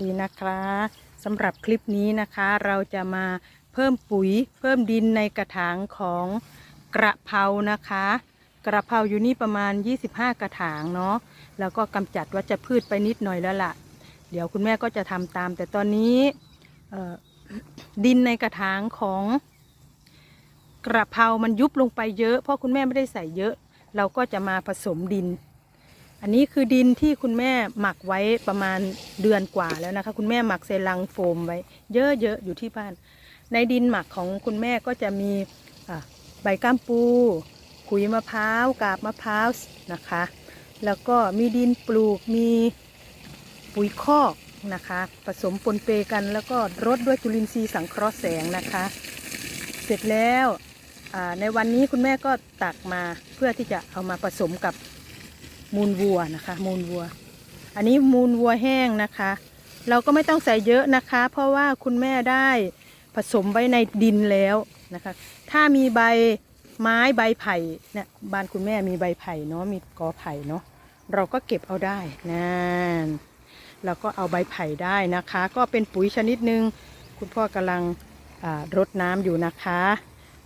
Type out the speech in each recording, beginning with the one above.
ดีนะคะสำหรับคลิปนี้นะคะเราจะมาเพิ่มปุ๋ยเพิ่มดินในกระถางของกระเพรานะคะ กระเพราอยู่นี่ประมาณ 25 กระถางเนาะแล้วก็กำจัดวัชพืชไปนิดหน่อยแล้วล่ะ เดี๋ยวคุณแม่ก็จะทำตาม แต่ตอนนี้ดินในกระถางของกระเพรามันยุบลงไปเยอะ เพราะคุณแม่ไม่ได้ใส่เยอะ เราก็จะมาผสมดิน อันนี้คือดินที่คุณแม่หมักไว้ประมาณเดือนกว่าแล้วนะคะ คุณแม่หมักใส่ลังโฟมไว้ เยอะๆอยู่ที่บ้าน ในดินหมักของคุณแม่ก็จะมีใบก้ามปูขุยมะพร้าวกาบมะพร้าวนะคะ แล้วก็มีดินปลูกมีปุ๋ยคอกนะคะ ผสมปนเปกันแล้วก็รดด้วยจุลินทรีย์สังเคราะห์แสงนะคะ เสร็จแล้วในวันนี้คุณแม่ก็ตักมาเพื่อที่จะเอามาผสมกับ มูลวัวนะคะ มูลวัว อันนี้มูลวัวแห้งนะคะ เราก็ไม่ต้องใส่เยอะนะคะ เพราะว่าคุณแม่ได้ผสมไว้ในดินแล้วนะคะ ถ้ามีใบไม้ใบไผ่เนี่ยบ้านคุณแม่มีใบไผ่เนาะมีกอไผ่เนาะเราก็เก็บเอาได้นั่นเราก็เอาใบไผ่ได้นะคะ ก็เป็นปุ๋ยชนิดหนึ่งคุณพ่อกำลังรดน้ำอยู่นะคะ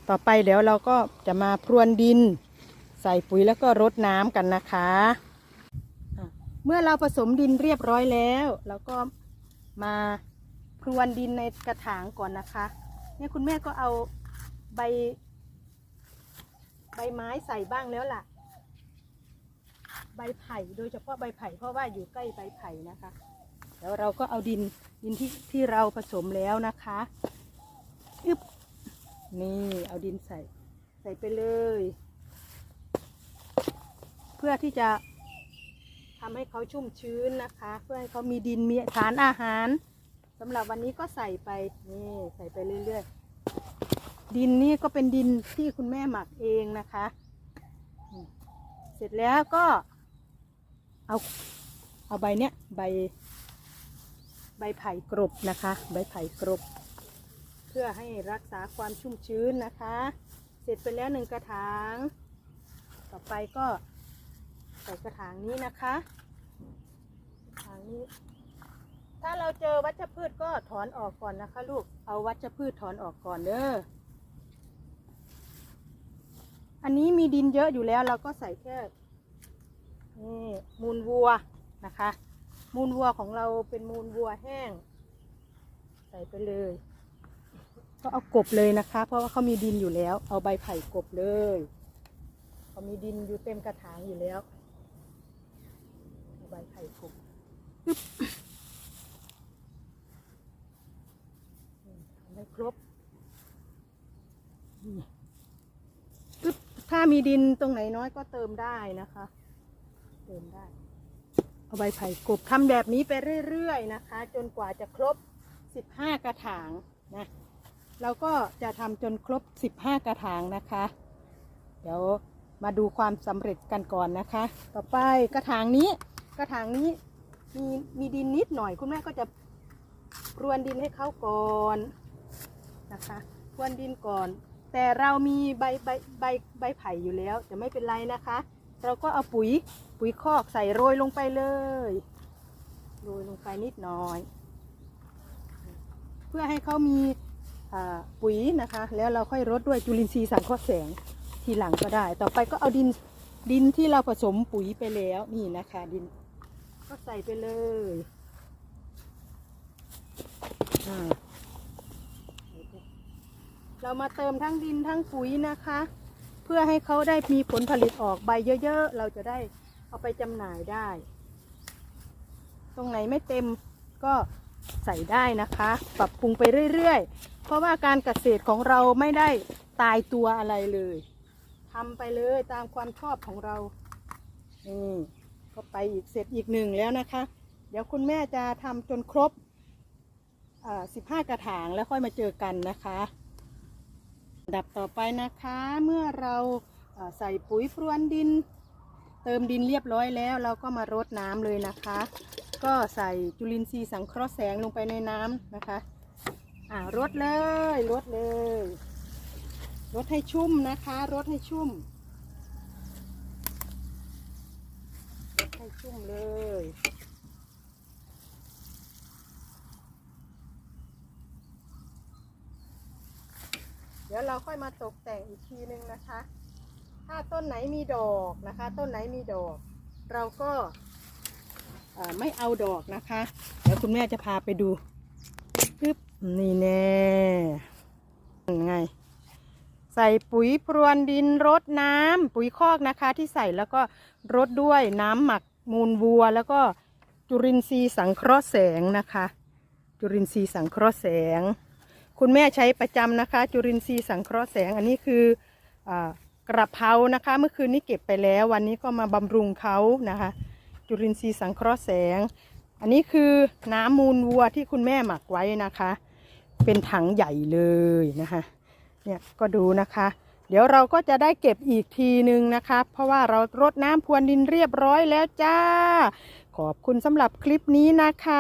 ต่อไปเดี๋ยวเราก็จะมาพรวนดิน ส่ปุ๋ยแล้วก็รดน้ำกันนะคะะเมื่อเราผสมดินเรียบร้อยแล้วเราก็มาพรวนดินในกระถางก่อนนะคะ เนี่ยคุณแม่ก็เอาใบ ใบไม้ใส่บ้างแล้วล่ะ ใบไผ่โดยเฉพาะใบไผ่เพราะว่าอยู่ใกล้ใบไผ่นะคะแล้วเราก็เอาดินดินที่ที่เราผสมแล้วนะคะอึบนี่เอาดินใส่ใส่ไปเลย เพื่อที่จะทำให้เขาชุ่มชื้นนะคะ เพื่อให้เขามีดินมีฐานอาหารสำหรับวันนี้ก็ใส่ไปนี่ใส่ไปเรื่อยๆ ดินนี่ก็เป็นดินที่คุณแม่หมักเองนะคะ เสร็จแล้วก็เอาเอาใบเนี้ยใบ ใบไผ่กรบนะคะ ใบไผ่กรบ เพื่อให้รักษาความชุ่มชื้นนะคะ เสร็จไปแล้วหนึ่งกระถาง ต่อไปก็ ใส่กระถางนี้นะคะกระถางนี้ ถ้าเราเจอวัชพืชก็ถอนออกก่อนนะคะ ลูกเอาวัชพืชถอนออกก่อนเด้ออันนี้มีดินเยอะอยู่แล้วเราก็ใส่แค่นี่มูลวัวนะคะ มูลวัวของเราเป็นมูลวัวแห้ง ใส่ไปเลย ก็เอากบเลยนะคะ เพราะว่าเขามีดินอยู่แล้ว เอาใบไผ่กบเลยเขามีดินอยู่เต็มกระถางอยู่แล้ว ใบไผ่กบปึ๊บอืมทำให้ครบนี่ปึ๊บถ้ามีดินตรงไหนน้อยก็เติมได้นะคะ เติมได้ เอาใบไผ่กบทำแบบนี้ไปเรื่อยๆนะคะ จนกว่าจะครบ 15 กระถางนะเราก็จะทำจนครบ 15 กระถางนะคะ เดี๋ยวมาดูความสำเร็จกันก่อนนะคะ ต่อไปกระถางนี้ กระถางนี้มีมีดินนิดหน่อย คุณแม่ก็จะพรวนดินให้เขาก่อนนะคะพรวนดินก่อน แต่เรามีใบใบใบใบไผ่อยู่แล้วจะไม่เป็นไรนะคะ เราก็เอาปุ๋ยปุ๋ยคอกใส่โรยลงไปเลยโรยลงไปนิดหน่อย เพื่อให้เขามีปุ๋ยนะคะ แล้วเราค่อยรดด้วยจุลินทรีย์สังเคราะห์แสงทีหลังก็ได้ ต่อไปก็เอาดินดินที่เราผสมปุ๋ยไปแล้วนี่นะคะดิน ก็ใส่ไปเลยเรามาเติมทั้งดินทั้งปุ๋ยนะคะ เพื่อให้เขาได้มีผลผลิตออกใบเยอะๆ เราจะได้เอาไปจำหน่ายได้ ตรงไหนไม่เต็มก็ใส่ได้นะคะ ปรับปรุงไปเรื่อยๆ เพราะว่าการเกษตรของเราไม่ได้ตายตัวอะไรเลยทำไปเลยตามความชอบของเรานี่ ก็ไปอีกเสร็จอีกหนึ่งแล้วนะคะ เดี๋ยวคุณแม่จะทำจนครบสิบห้ากระถางแล้วค่อยมาเจอกันนะคะดับต่อไปนะคะเมื่อเราใส่ปุ๋ยพรวนดิน เติมดินเรียบร้อยแล้ว เราก็มารดน้ำเลยนะคะ ก็ใส่จุลินทรีย์สังเคราะห์แสงลงไปในน้ำนะคะอ่ารดเลยรดเลยรดให้ชุ่มนะคะรดให้ชุ่ม ชุ่มเลย เดี๋ยวเราค่อยมาตกแต่งอีกทีนึงนะคะ ถ้าต้นไหนมีดอกนะคะ ต้นไหนมีดอก เราก็ไม่เอาดอกนะคะ เดี๋ยวคุณแม่จะพาไปดูปึ๊บนี่แน่ไง ใส่ปุ๋ยพรวนดินรดน้ำปุ๋ยคอกนะคะ ที่ใส่แล้วก็รดด้วยน้ำหมัก มูลวัวแล้วก็จุลินทรีย์สังเคราะห์แสงนะคะ จุลินทรีย์สังเคราะห์แสง คุณแม่ใช้ประจำนะคะ จุลินทรีย์สังเคราะห์แสงอันนี้คืออกระเพรานะคะ เมื่อคืนนี้เก็บไปแล้ว วันนี้ก็มาบำรุงเขานะคะ จุลินทรีย์สังเคราะห์แสง อันนี้คือน้ำมูลวัวที่คุณแม่หมักไว้นะคะ เป็นถังใหญ่เลยนะคะเนี่ยก็ดูนะคะ เดี๋ยวเราก็จะได้เก็บอีกทีหนึ่งนะคะ เพราะว่าเรารดน้ำพรวนดินเรียบร้อยแล้วจ้า ขอบคุณสำหรับคลิปนี้นะคะ